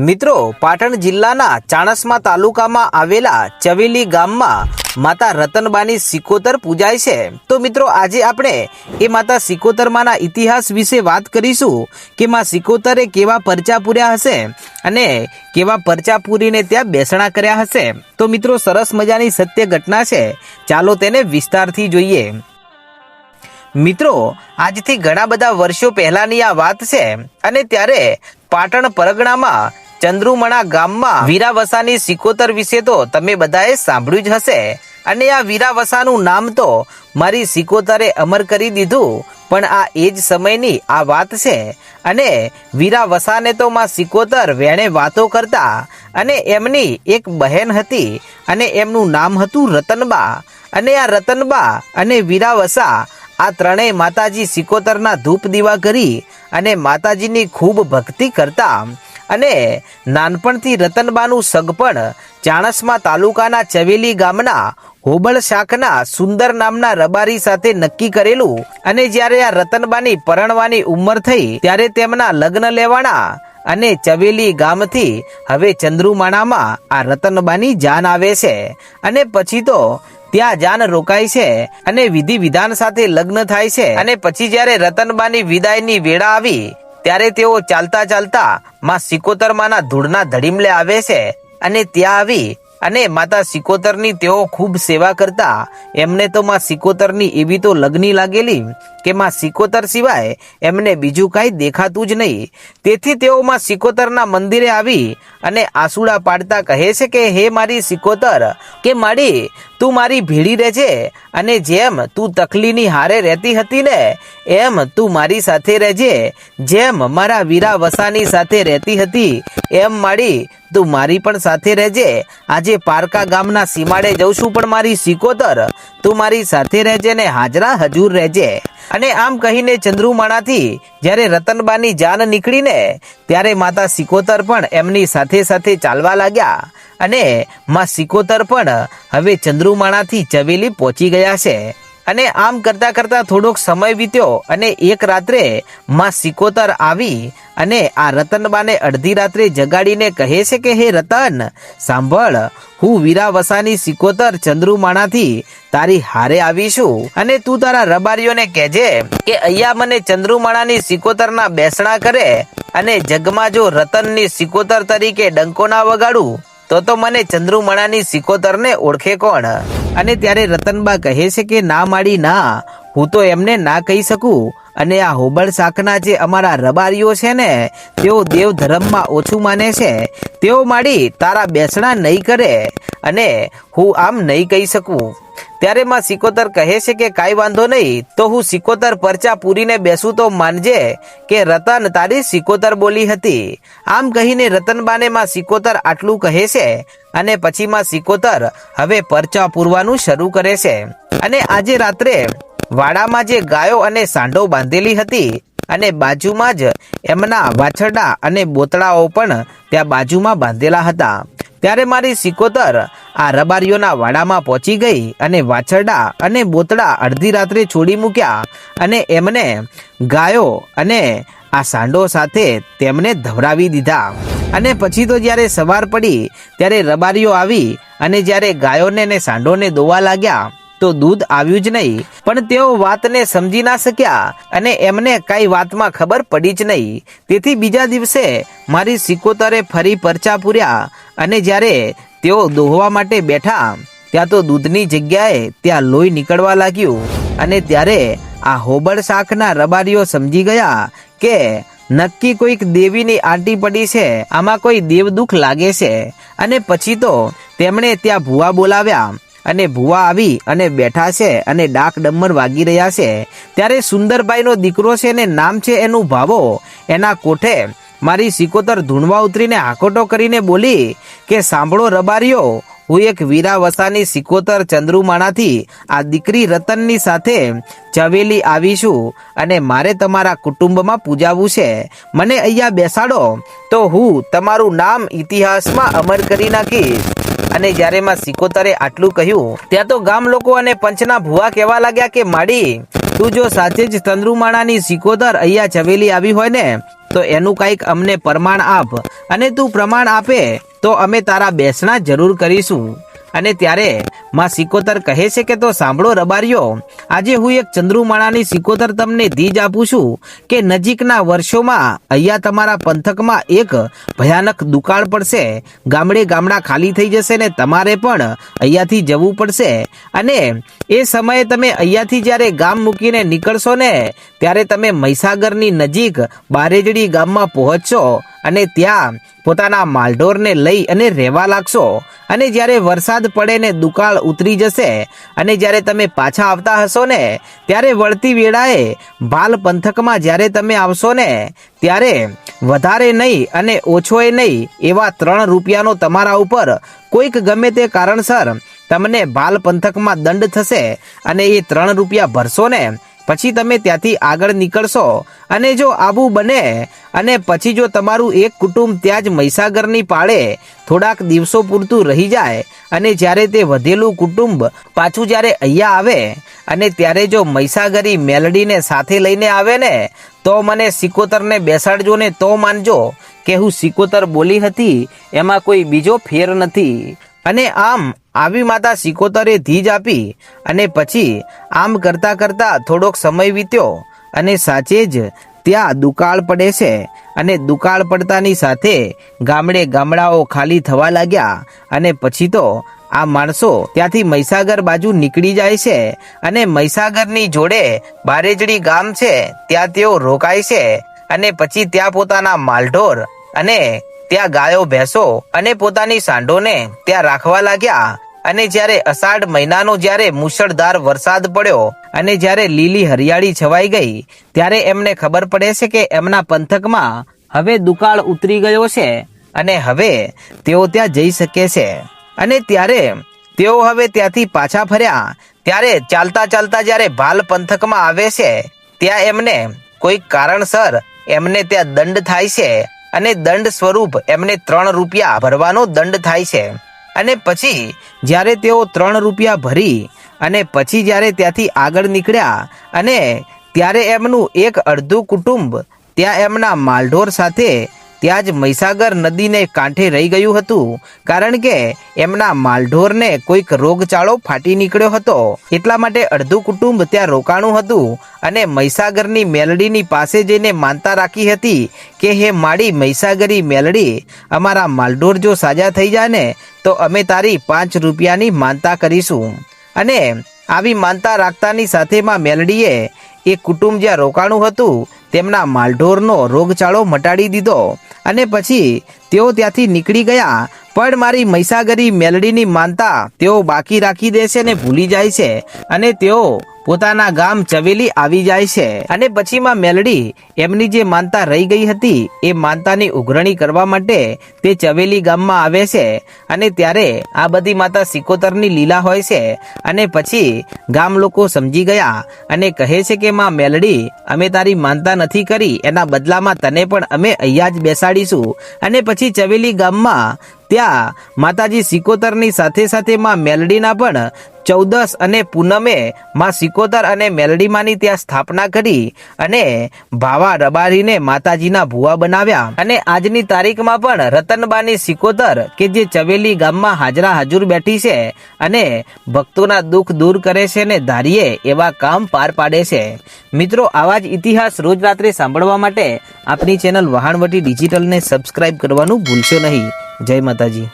મિત્રો, પાટણ જિલ્લાના ચાણસ્મા તાલુકામાં આવેલા ચવેલી ગામમાં માતા રતનબાની સિકોતર પૂજાય છે. તો મિત્રો, આજે આપણે એ માતા સિકોતરમાંના ઇતિહાસ વિશે વાત કરીશું કે માં સિકોતરે કેવા પરચા પૂર્યા હશે અને કેવા પરચા પૂરીને ત્યાં બેસણા કર્યા હશે. તો મિત્રો, સરસ મજાની સત્ય ઘટના છે. ચાલો તેને વિસ્તારથી જોઈએ. મિત્રો, આજથી ઘણા બધા વર્ષો પહેલાની આ વાત છે અને ત્યારે પાટણ પરગણામાં ચંદ્રુમણા ગામમાં વીરાવસાની સિકોતર વિશે તો તમે બધાએ સાંભળ્યું જ હશે. અને આ વીરાવસાનું નામ તો મારી સિકોતરે અમર કરી દીધું. પણ આ એ જ સમયની આ વાત છે. અને વીરાવસાને તો માં સિકોતર વેણે વાતો કરતા. અને એમની એક બહેન હતી. અને એમનું નામ હતું રતનબા. અને આ રતનબા અને વીરાવસા આ ત્રણેય માતાજી સિકોતરના ધૂપ દીવા કરી. અને માતાજીની ખૂબ ભક્તિ કરતા. અને નાનપણથી રતનબાનું સગપણ ચાણસમાં તાલુકાના ચવેલી ગામના હોબળ શાખના સુંદર નામના રબારી સાથે નક્કી કરેલું અને જ્યારે આ રતનબાની પરણવાની ઉંમર થઈ ત્યારે તેમના લગ્ન લેવાના અને ચવેલી ગામથી હવે ચંદ્રુમાણામાં આ રતનબાની જાન આવે છે અને પછી તો ત્યાં જાન રોકાય છે અને વિધિ વિધાન સાથે લગ્ન થાય છે અને પછી જ્યારે રતનબાની વિદાયની વેળા આવી ત્યારે તેઓ ચાલતા ચાલતા માં સિકોતરમાના ધૂળના ધડીમલે આવે છે અને ત્યાં આવી અને માતા સિકોતરની તેઓ ખૂબ સેવા કરતા. એમને તો માં સિકોતરની એવી તો લગ્ની લાગેલી કે માં સિકોતર સિવાય એમને બીજું કાંઈ દેખાતું જ નહીં. તેથી તેઓમાં સિકોતરના મંદિરે આવી અને આસુડા પાડતા કહે છે કે, હે મારી સિકોતર, કે માડી, તું મારી ભેળી રહેજે અને જેમ તું તકલીની હારે રહેતી હતી ને, એમ તું મારી સાથે રહેજે. જેમ મારા વીરા વસાની સાથે રહેતી હતી, એમ માડી, તું મારી પણ સાથે રહેજે. આજે પારકા ગામના સીમાડે જઉં છું, પણ મારી સિકોતર, તું મારી સાથે રહેજે ને હાજરા હજુર રહેજે. અને આમ કહીને ચંદ્રુમાણાથી જ્યારે રતનબાની જાન નીકળીને ત્યારે માતા સિકોતર પણ એમની સાથે સાથે ચાલવા લાગ્યા અને માં સિકોતર પણ હવે ચંદ્રુમાણાથી ચવેલી પહોંચી ગયા છે. અને આમ કરતા કરતા થોડોક સમય વીત્યો અને એક રાત્રે માં સિકોતર આવી અને આ રતનબાને અડધી રાત્રે જગાડીને કહે છે કે, હે રતન, સાંભળ, હું વીરાવસાની સિકોતર ચંદ્રુમાણાથી તારી હારે આવીશું અને તું તારા રબારીઓને કહેજે કે, અહીંયા મને ચંદ્રુમાણાની સિકોતરના બેસણા કરે અને જગમાં જો રતનની સિકોતર તરીકે ડંકો ના વગાડું, તો તો મને ચંદ્રુમણાની સિકોતરને ઓળખે કોણ? અને ત્યારે રતનબા કહે છે કે, ના માડી, ના. હું તો એમને ના કહી શકું. અને આ હોબળ શાકના જે અમારા રબારીઓ છે ને, તેઓ દેવ ધર્મમાં ઓછું માને છે. તેઓ માડી તારા બેસણા નહીં કરે. અને હું આમ નહીં કહી શકું. ત્યારે માં સિકોતર કહે છે કે કાંઈ વાંધો નહીં, તો હું સિકોતર પરચા પૂરીને બેસું તો માનજે કે રતન તારી સિકોતર બોલી હતી. આમ કહીને રતનબાને માં સિકોતર આટલું કહે છે અને પછી માં સિકોતર હવે પરચા પૂરવાનું શરૂ કરે છે. અને આજે રાત્રે વાડામાં જે ગાયો અને સાંઢો બાંધેલી હતી અને બાજુમાં જ એમના વાછરડા અને બોતળાઓ પણ ત્યાં બાજુમાં બાંધેલા હતા. ત્યારે મારી સિકોતર આ રબારીઓના વાડામાં પહોંચી ગઈ અને વાછરડા અને બોતડા અડધી રાત્રે છોડી મૂક્યા અને એમને ગાયો અને આ સાંડો સાથે તેમને ધવરાવી દીધા. અને પછી તો જ્યારે સવાર પડી, ત્યારે રબારીઓ આવી અને જ્યારે ગાયોને ને સાંડોને દોવા લાગ્યા તો દૂધ આવ્યું જ નહીં. પણ તેઓ વાતને સમજી ના શક્યા અને એમને કઈ વાતમાં ખબર પડી જ નહીં. તેથી બીજા દિવસે મારી સિકોતરે ફરી પરચા પૂર્યા અને જ્યારે તેઓ દોહવા માટે બેઠા, ત્યાં તો દૂધની જગ્યાએ ત્યાં લોહી નીકળવા લાગ્યું અને ત્યારે આ હોબળ શાખના રબારીઓ સમજી ગયા કે નક્કી કોઈક દેવીની આંટી પડી છે, આમાં કોઈ દેવ દુઃખ લાગે છે. અને પછી તો તેમણે ત્યાં ભૂવા બોલાવ્યા અને ભૂવા આવી અને બેઠા છે અને ડાક ડમર વાગી રહ્યા છે. ત્યારે સુંદરભાઈનો દીકરો છે ને નામ છે એનું ભાવો. એના કોઠે મારી સિકોતર ધૂણવા ઉતરીને હાકોટો કરીને બોલી કે સાંભળો રબારીઓ, હું એક વીરાવસાની સિકોતર ચંદ્રુમાણાથી આ દીકરી રતનની સાથે ચવેલી આવીશું અને મારે તમારા કુટુંબમાં પૂજાવું છે. મને અહીંયા બેસાડો. તો હું તમારું નામ ઇતિહાસમાં અમર કરી નાખીશ. અને જ્યારે માં સિકોતરે આટલું કહ્યું, ત્યાં તો ગામ લોકો અને પંચના ભુવા કહેવા લાગ્યા કે, માડી, તું જો સાચે જ તંદ્રુમાણાની સિકોતર અહીંયા ચવેલી આવી હોય ને, તો એનું કંઈક અમને પ્રમાણ આપ. અને તું પ્રમાણ આપે, તો અમે તારા બેસણા જરૂર કરીશું. અને ત્યારે માં સિકોતર કહે છે કે તો સાંભળો રબારીઓ, આજે હું એક ચંદ્રુમાણાની સિકોતર તમને દીજ આપું છું કે નજીકના વર્ષોમાં અહીંયા તમારા પંથકમાં એક ભયાનક દુકાળ પડશે, ગામડે ગામડા ખાલી થઈ જશે ને તમારે પણ અહીંયાથી જવું પડશે. અને એ સમયે તમે અહીંયાથી જ્યારે ગામ મૂકીને નીકળશો ને, ત્યારે તમે મહીસાગરની નજીક બારેજડી ગામમાં પહોંચશો. અને ત્યાં પોતાના માલઢોરને લઈ અને રહેવા લાગશો. અને જ્યારે વરસાદ પડે ને દુકાળ ઉતરી જશે અને જ્યારે તમે પાછા આવતા હશો ને, ત્યારે વળતી વેળાએ ભાલ પંથકમાં જ્યારે તમે આવશો ને, ત્યારે વધારે નહીં અને ઓછોય નહીં એવા ત્રણ રૂપિયાનો તમારા ઉપર કોઈક ગમે તે કારણસર તમને ભાલ પંથકમાં દંડ થશે અને એ ત્રણ રૂપિયા ભરશો ને પછી તમે ત્યાંથી આગળ નીકળશો અને જો આબુ બને અને પછી જો તમારું એક કુટુંબ ત્યાં જ મહીસાગરની પાળે થોડાક દિવસો પૂરતું રહી જાય અને જ્યારે તે વધેલું કુટુંબ પાછું જ્યારે અહીંયા આવે અને ત્યારે જો મહીસાગરી મેલડીને સાથે લઈને આવે ને, તો મને સિકોતરને બેસાડજો ને તો માનજો કે હું સિકોતર બોલી હતી, એમાં કોઈ બીજો ફેર નથી. અને આમ આવી માતા સિકોતરે ધીજ આપી અને પછી આમ કરતા કરતા થોડોક સમય વીત્યો અને સાચે જ ત્યાં દુકાળ પડે છે અને દુકાળ પડતાની સાથે ગામડે ગામડાઓ ખાલી થવા લાગ્યા અને પછી તો આ માણસો ત્યાંથી મહીસાગર બાજુ નીકળી જાય છે અને મહીસાગરની જોડે બારેજડી ગામ છે ત્યાં તેઓ રોકાય છે અને પછી ત્યાં પોતાના માલઢોર અને ત્યાં ગાયો ભેંસો અને પોતાની સાંઢોને ત્યાં રાખવા લાગ્યા. અને જ્યારે અષાઢ મહિનાનો જ્યારે મુશળધાર વરસાદ પડ્યો અને જ્યારે લીલી હરિયાળી છવાઈ ગઈ, ત્યારે એમને ખબર પડે છે કે એમના પંથકમાં હવે દુકાળ ઉતરી ગયો છે અને હવે તેઓ ત્યાં જઈ શકે છે. અને ત્યારે તેઓ હવે ત્યાંથી પાછા ફર્યા. ત્યારે ચાલતા ચાલતા જ્યારે ભાલ પંથકમાં આવે છે, ત્યાં એમને કોઈ કારણસર એમને ત્યાં દંડ થાય છે. અને દંડ સ્વરૂપ એમને ત્રણ રૂપિયા ભરવાનો દંડ થાય છે. અને પછી જ્યારે તેઓ ત્રણ રૂપિયા ભરી અને પછી જ્યારે ત્યાંથી આગળ નીકળ્યા અને ત્યારે એમનું એક અડધું કુટુંબ ત્યાં એમના માલઢોર સાથે ત્યાં જ મહીસાગર નદીને કાંઠે રહી ગયું હતું. કારણ કે એમના માલઢોરને કોઈક રોગચાળો ફાટી નીકળ્યો હતો. એટલા માટે અડધું કુટુંબ ત્યાં રોકાણું હતું અને મહીસાગરની મેલડીની પાસે જઈને માનતા રાખી હતી કે, હે માડી મહીસાગરી મેલડી, અમારા માલઢોર જો સાજા થઈ જાય ને તો અમે તારી પાંચ રૂપિયાની માનતા કરીશું. અને આવી માનતા રાખતાની સાથેમાં મેલડીએ એ કુટુંબ જ્યાં રોકાણું હતું, તેમના માલઢોરનો રોગચાળો મટાડી દીધો. અને પછી તેઓ ત્યાંથી નીકળી ગયા. પણ મારી મહીસાગરી મેલડીની માનતા તેઓ બાકી રાખી દે છે ને ભૂલી જાય છે. અને તેઓ પોતાના ગામ ચવેલી આવી જાય છે. અને પછીમાં મેલડી એમની જે માનતા રહી ગઈ હતી, એ માનતાની ઉઘરણી કરવા માટે તે ચવેલી ગામમાં આવે છે. અને ત્યારે આ બધી માતા સિકોતરની લીલા હોય છે. અને પછી ગામ લોકો સમજી ગયા અને કહે છે કે, માં મેલડી, અમે તારી માનતા નથી કરી, એના બદલામાં તને પણ અમે અહીંયા જ બેસાડીશું. અને પછી ચવેલી ગામમાં ત્યાં માતાજી સિકોતરની સાથે સાથે માં મેલડીના પણ ચૌદસ અને પૂનમે માં સિકોતર અને મેલડીમાની ત્યાં સ્થાપના કરી અને ભાવા રબારીને માતાજીના ભુવા બનાવ્યા. અને આજની તારીખમાં પણ રતનબાની સિકોતર કે જે ચવેલી ગામમાં હાજરા હાજુર બેઠી છે અને ભક્તોના દુઃખ દૂર કરે છે ને ધારીએ એવા કામ પાર પાડે છે. મિત્રો, આવા જ ઇતિહાસ રોજ રાત્રે સાંભળવા માટે આપની ચેનલ વહાણવટી ડિજિટલને સબસ્ક્રાઇબ કરવાનું ભૂલશો નહીં. જય માતાજી.